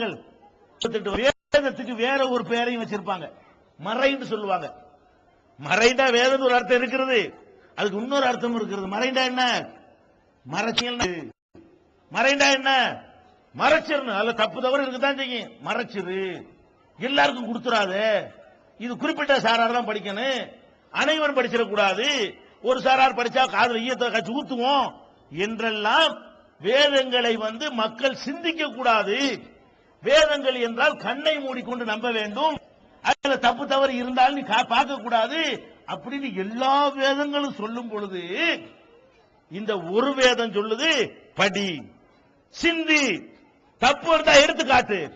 வேதங்கள் வேதத்துக்கு வேற ஒரு பெயரையும் வச்சிருப்பாங்க. மறைன்னு சொல்லுவாங்க. மறைண்டா வேதம் ஒரு அர்த்தம் இருக்கிறது அதுக்கு இன்னொரு அர்த்தம் இருக்கிறது மறைண்டா என்ன? மறைச்சியல் மறைண்டா என்ன? மறைச்சிடணும் அதுல தப்பு தவறு இருக்குதான் செய்யும். மறைச்சிரு. எல்லாருக்கும் கொடுத்துறாத. இது குறிப்பிட்ட சாரார் தான் படிக்கணும். அனைவரும் படிச்சிடக்கூடாது. ஒரு சாரார் படிச்சா காதல் ஈயத்தை கட்சி ஊத்துவோம் என்றெல்லாம் வேதங்களை வந்து மக்கள் சிந்திக்க கூடாது வேதங்கள் என்றால் கண்ணை மூடிக்கொண்டு நம்ப வேண்டும். அதுல தப்பு தவறு இருந்தாலும் நீ கா- பார்க்க கூடாது அப்படின்னு எல்லா வேதங்களும் சொல்லும் பொழுது இந்த ஒரு வேதம் சொல்லுது படி. சிந்தி. தப்பு இருந்தா எடுத்து காட்டு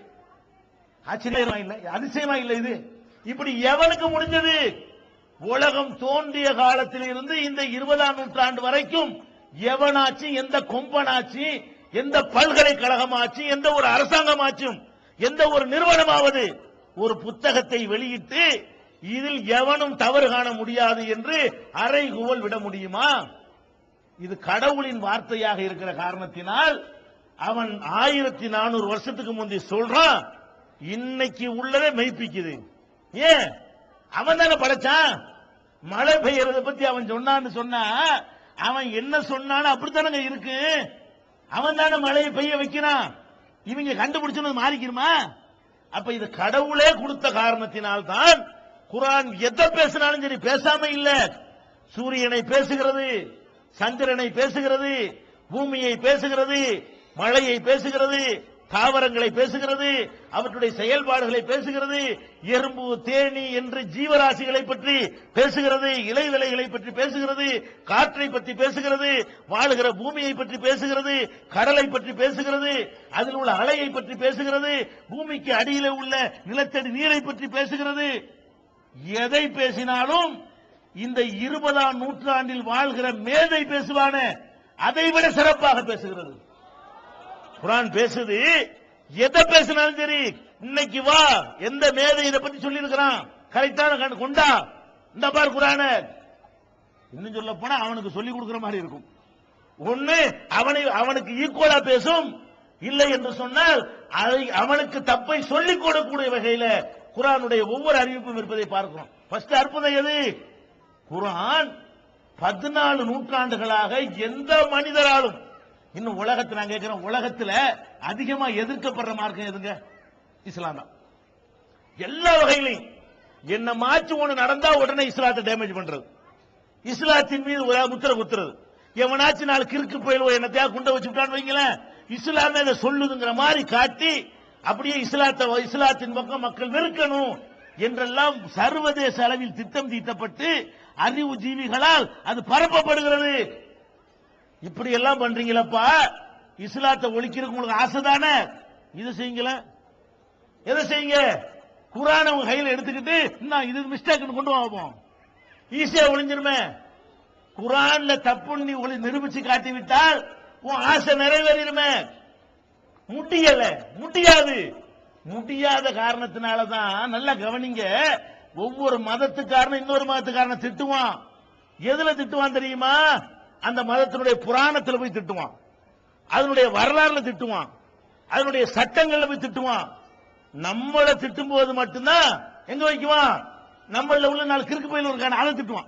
ஆச்சரியமா இல்ல? அதிசயமா இல்ல இது? இப்படி எவனுக்கு முடிஞ்சது? உலகம் தோன்றிய காலத்தில் இருந்து இந்த இருபதாம் நூற்றாண்டு வரைக்கும் எவனாச்சு எந்த கொம்பனாச்சு எந்த பல்கலைக்கழகமாச்சும் எந்த ஒரு அரசாங்கமாச்சும் எந்த ஒரு நிறுவனமாவது ஒரு புத்தகத்தை வெளியிட்டு இதில் எவனும் தவறு காண முடியாது என்று அறைகுவல் விட முடியுமா? இது கடவுளின் வார்த்தையாக இருக்கிற காரணத்தினால் அவன் ஆயிரத்தி நானூறு வருஷத்துக்கு முந்தி சொல்றான் இன்னைக்கு உள்ளதை மெய்ப்பிக்குது. ஏன்? அவன் தானே படைச்சான்? மழை பெய்யறத பத்தி அவன் சொன்னான்னு சொன்னா அவன் என்ன சொன்னான்னு அப்படித்தானங்க இருக்கு. அவன் தானே மழையை பெய்ய வைக்கிறான்? இவங்க கண்டுபிடிச்சது மாறிக்கிருமா அப்ப இது கடவுளே கொடுத்த காரணத்தினால் தான் குரான் எதை பேசினாலும் சரி பேசாம இல்ல. சூரியனை பேசுகிறது சந்திரனை பேசுகிறது பூமியை பேசுகிறது மழையை பேசுகிறது தாவரங்களை பேசுகிறது அவற்றுடைய செயல்பாடுகளை பேசுகிறது எறும்பு தேனி என்று ஜீவராசிகளை பற்றி பேசுகிறது இலைவிலைகளை பற்றி பேசுகிறது காற்றை பற்றி பேசுகிறது வாழுகிற பூமியை பற்றி பேசுகிறது கடலை பற்றி பேசுகிறது அதில் உள்ள அலையை பற்றி பேசுகிறது பூமிக்கு அடியில் உள்ள நிலத்தடி நீரை பற்றி பேசுகிறது. எதை பேசினாலும் இந்த இருபதாம் நூற்றாண்டில் வாழ்கிற மேதை பேசுவான அதை விட சிறப்பாக பேசுகிறது. குரான் பேசுது. எதை பேசினாலும் சரி இன்னைக்கு வா எந்த மேதை இதை பத்தி சொல்லி இருக்கிறான் கரெக்டான கண் கொண்டா இந்த பார் குரான. இன்னும் சொல்ல போனா அவனுக்கு சொல்லி கொடுக்கிற மாதிரி இருக்கும். ஒண்ணு அவனை அவனுக்கு ஈக்குவலா பேசும். இல்லை என்று சொன்னால் அதை அவனுக்கு தப்பை சொல்லிக் கொடுக்கக்கூடிய வகையில குரானுடைய ஒவ்வொரு அறிவிப்பும் இருப்பதை பார்க்கிறோம். ஃபர்ஸ்ட் அற்புதம் எது? குரான் பதினாலு நூற்றாண்டுகளாக எந்த மனிதராலும் இன்னும் உலகத்தை நான் கேட்கிறேன் உலகத்துல அதிகமா எதிர்க்கப்படுற மார்க்கம் எதுங்க? இஸ்லாம் தான். எல்லா வகையிலையும். என்ன மாச்சு ஒண்ணு நடந்தா உடனே இஸ்லாத்தை டேமேஜ் பண்றது. இஸ்லாத்தின் மீது ஒரு முத்திரை குத்துறது. எவனாச்சும் நாலு கிறுக்கு போயிடுவோம் என்னத்தையா குண்டை வச்சுட்டான்னு வைங்களேன் இஸ்லாம் இதை சொல்லுதுங்கிற மாதிரி காட்டி அப்படியே இஸ்லாத்தை இஸ்லாத்தின் பக்கம் மக்கள் வெறுக்கணும் என்றெல்லாம் சர்வதேச அளவில் திட்டம் தீட்டப்பட்டு அறிவு ஜீவிகளால் அது பரப்பப்படுகிறது. இப்படி எல்லாம் பண்றீங்களப்பா. இஸ்லாத்தை ஒழிக்கிறதுக்கு உங்களுக்கு ஆசை தானே? இது செய்யுங்கள. எதை செய்யுங்க? குரானை உங்க கையில் எடுத்துக்கிட்டு நான் இது மிஸ்டேக்னு கொண்டு வாப்போம் ஈஸியா ஒளிஞ்சிருமே குரான்ல தப்புன்னு நீ ஒளி நிரூபிச்சு காட்டி விட்டால் உன் ஆசை நிறைவேறிடுமே. முடியல. முடியாது. முடியாத காரணத்தினால தான் நல்லா கவனிங்க. ஒவ்வொரு மதத்துக்காரனும் இன்னொரு மதத்துக்காரனை திட்டுவான். எதுல திட்டுவான் தெரியுமா? அந்த மதத்தினுடைய புராணத்துல போய் திட்டுவான். அதனுடைய வரலாறுல திட்டுவான். அதனுடைய சட்டங்கள்ல போய் திட்டுவான். நம்மளை திட்டும் போது மட்டும்தான் எங்க வைக்குவான்? நம்மள உள்ள நாலு கிறுக்கு பயில இருக்கான அதை திட்டுவான்.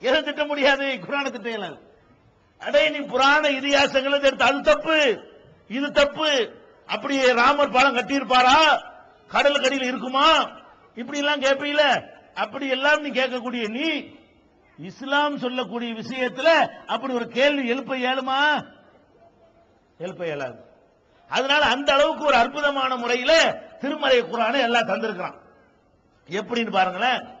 எதை திட்ட முடியாது? குரான திட்ட இயலாது. அடே நீ புராண இதிகாசங்களை எடுத்து அது தப்பு இது தப்பு. அப்படியே ராமர் பாலம் கட்டியிருப்பாரா? கடல் கடியில் இருக்குமா? இப்படி எல்லாம் கேட்பீல அப்படி எல்லாம் நீ கேட்கக்கூடிய நீ இஸ்லாம் சொல்லக்கூடிய விஷயத்துல அப்படி ஒரு கேள்வி எழுப்ப இயலுமா எழுப்ப இயலாது அதனால அந்த அளவுக்கு ஒரு அற்புதமான முறையில திருமறை குரானை எல்லாம் தந்திருக்கிறான். எப்படின்னு பாருங்களேன்.